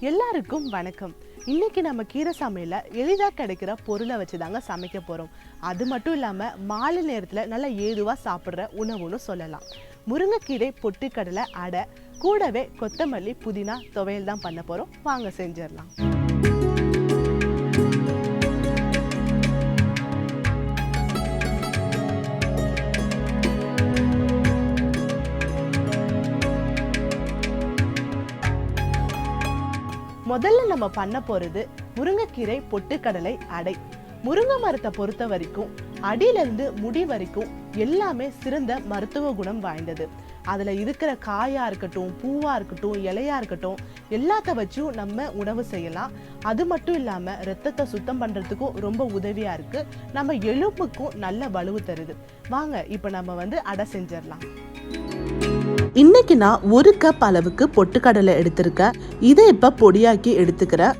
எல்லாருக்கும் வணக்கம். இன்னைக்கு நம்ம கீரை சமையலில் எளிதாக கிடைக்கிற பொருளை வச்சு தாங்க சமைக்க போகிறோம் அது மட்டும் இல்லாமல் மாலை நேரத்தில் நல்லா ஏதுவாக சாப்பிட்ற உணவுன்னு சொல்லலாம். முருங்கைக்கீரை பொட்டுக்கடலை அடை கூடவே கொத்தமல்லி புதினா துவையல் தான் பண்ண போகிறோம் வாங்க செஞ்சிடலாம். முதல்ல நம்ம பண்ண போகிறது முருங்கைக்கீரை பொட்டுக்கடலை அடை. முருங்கை மரத்தை பொறுத்த வரைக்கும் அடியிலிருந்து முடி வரைக்கும் எல்லாமே சிறந்த மருத்துவ குணம் வாய்ந்தது. அதில் இருக்கிற காயாக இருக்கட்டும் பூவாக இருக்கட்டும் இலையாக இருக்கட்டும் எல்லாத்த வச்சும் நம்ம உணவு செய்யலாம். அது மட்டும் இல்லாமல் ரத்தத்தை சுத்தம் பண்ணுறதுக்கும் ரொம்ப உதவியாக இருக்குது நம்ம எலும்புக்கும் நல்ல வலுவு தருது. வாங்க இப்போ நம்ம வந்து அடை செஞ்சிடலாம். இன்னைக்கு நான் ஒரு கப் அளவுக்கு பொட்டுக்கடலை எடுத்திருக்கேன் இதை இப்ப பொடியாக்கி எடுத்துக்கிறேன்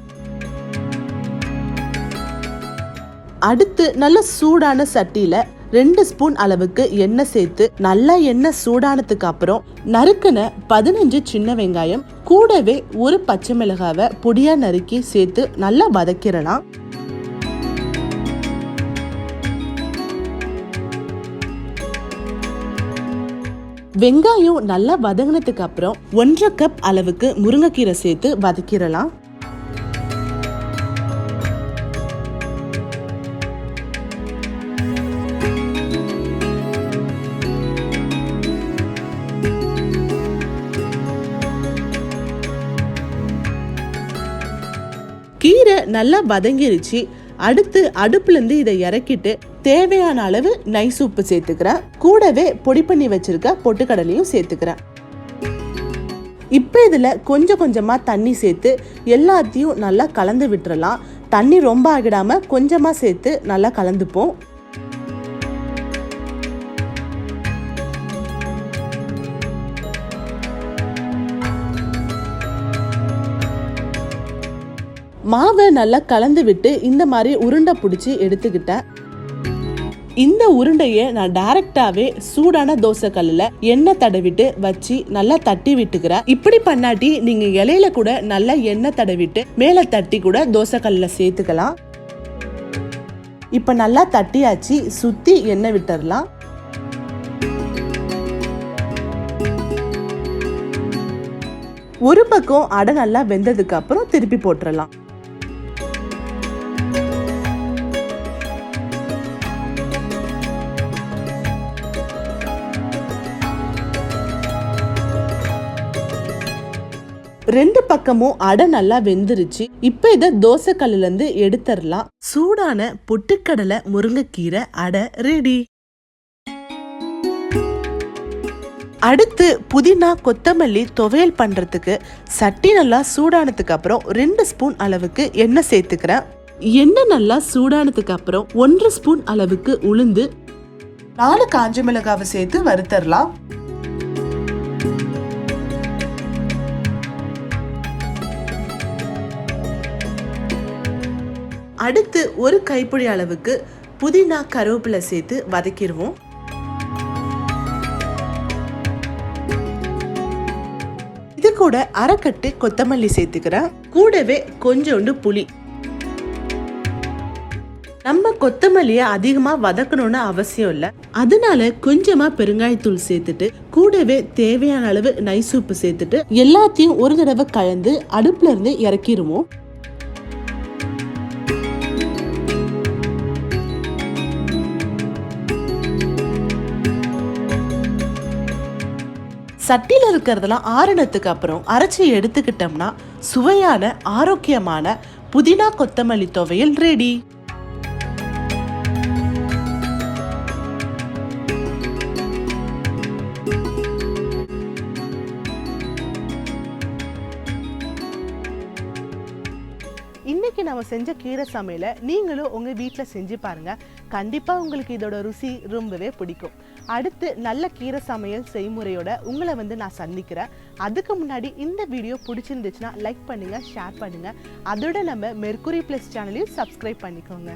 அடுத்து நல்ல சூடான சட்டியில ரெண்டு ஸ்பூன் அளவுக்கு எண்ணெய் சேர்த்து நல்லா எண்ணெய் சூடானதுக்கு அப்புறம் நறுக்கின பதினஞ்சு சின்ன வெங்காயம் கூடவே ஒரு பச்சை மிளகாவை பொடியா நறுக்கி சேர்த்து நல்லா வதக்கிறனா வெங்காயம் நல்லா வதங்கினதுக்கு அப்புறம் ஒன்றரை கப் அளவுக்கு முருங்கைக்கீரை சேர்த்து வதக்கிடலாம். கீரை நல்லா வதங்கிருச்சு. அடுத்து அடுப்புலேருந்து இதை இறக்கிட்டு தேவையான அளவு நைஸ் உப்பு சேர்த்துக்கிறேன். கூடவே பொடி பண்ணி வச்சிருக்க பொட்டுக்கடலையும் சேர்த்துக்கிறேன். இப்போ இதில் கொஞ்சம் கொஞ்சமாக தண்ணி சேர்த்து எல்லாத்தையும் நல்லா கலந்து விட்டுறலாம். தண்ணி ரொம்ப ஆகிடாமல் கொஞ்சமாக சேர்த்து நல்லா கலந்துப்போம். மாவை நல்லா கலந்து விட்டு இந்த மாதிரி உருண்டை பிடிச்சி எடுத்துக்கிட்டேன். இந்த உருண்டையை நான் டைரக்டாவே சூடான தோசை கல்லில் எண்ணெய் தடவிட்டு வச்சு நல்லா தட்டி விட்டுக்கிறேன். இப்படி பண்ணாட்டி நீங்க இலையில கூட நல்லா எண்ணெய் தடவிட்டு மேலே தட்டி கூட தோசை கல்லில் சேர்த்துக்கலாம். இப்போ நல்லா தட்டியாச்சு சுற்றி எண்ணெய் விட்டுறலாம். ஒரு பக்கம் அடை நல்லா வெந்ததுக்கு அப்புறம் திருப்பி போட்டுறலாம். ரெண்டு பக்கமும் அடை நல்லா வெந்துருச்சு. இப்போ இதை தோசை கல்லுல எடுத்துடலாம். சூடான பொட்டுக்கடலை முருங்கைக்கீரை அடை ரெடி அடுத்து புதினா கொத்தமல்லி துவையல் பண்ணுறதுக்கு சட்டி நல்லா சூடானதுக்கு அப்புறம் ரெண்டு ஸ்பூன் அளவுக்கு எண்ணெய் சேர்த்துக்கிறேன். எண்ணெய் நல்லா சூடானதுக்கு அப்புறம் ஒன்றரை ஸ்பூன் அளவுக்கு உளுந்து நாலு காஞ்ச மிளகாவை சேர்த்து வறுத்தரலாம். அடுத்து ஒரு கைப்பிடி அளவுக்கு புதினா கருவேப்பிலை சேர்த்து வதக்கிடுவோம். இது கூட அரைக்கட்டு கொத்தமல்லி சேர்த்துக்கிறேன். கூடவே கொஞ்சோண்டு புளி. நம்ம கொத்தமல்லியை அதிகமாக வதக்கணும்னு அவசியம் இல்லை. அதனால கொஞ்சமாக பெருங்காயத்தூள் சேர்த்துட்டு கூடவே தேவையான அளவு நைஸ் சேர்த்துட்டு எல்லாத்தையும் ஒரு தடவை கலந்து அடுப்புல இருந்து இறக்கிடுவோம். சட்டியில் இருக்கிறதெல்லாம் ஆறுனதுக்கு அப்புறம் அரைச்சி எடுத்துக்கிட்டோம்னா சுவையான ஆரோக்கியமான புதினா கொத்தமல்லி துவையல் ரெடி இன்றைக்கி நம்ம செஞ்ச கீரை சமையலை நீங்களும் உங்கள் வீட்டில் செஞ்சு பாருங்க. கண்டிப்பாக உங்களுக்கு இதோட ருசி ரொம்பவே பிடிக்கும். அடுத்து நல்ல கீரை சமையல் செய்முறையோட உங்களை வந்து நான் சந்திக்கிறேன். அதுக்கு முன்னாடி இந்த வீடியோ பிடிச்சிருந்துச்சுன்னா லைக் பண்ணுங்கள் ஷேர் பண்ணுங்கள் அதோட நம்ம மெர்குரி ப்ளஸ் சேனலையும் சப்ஸ்கிரைப் பண்ணிக்கோங்க.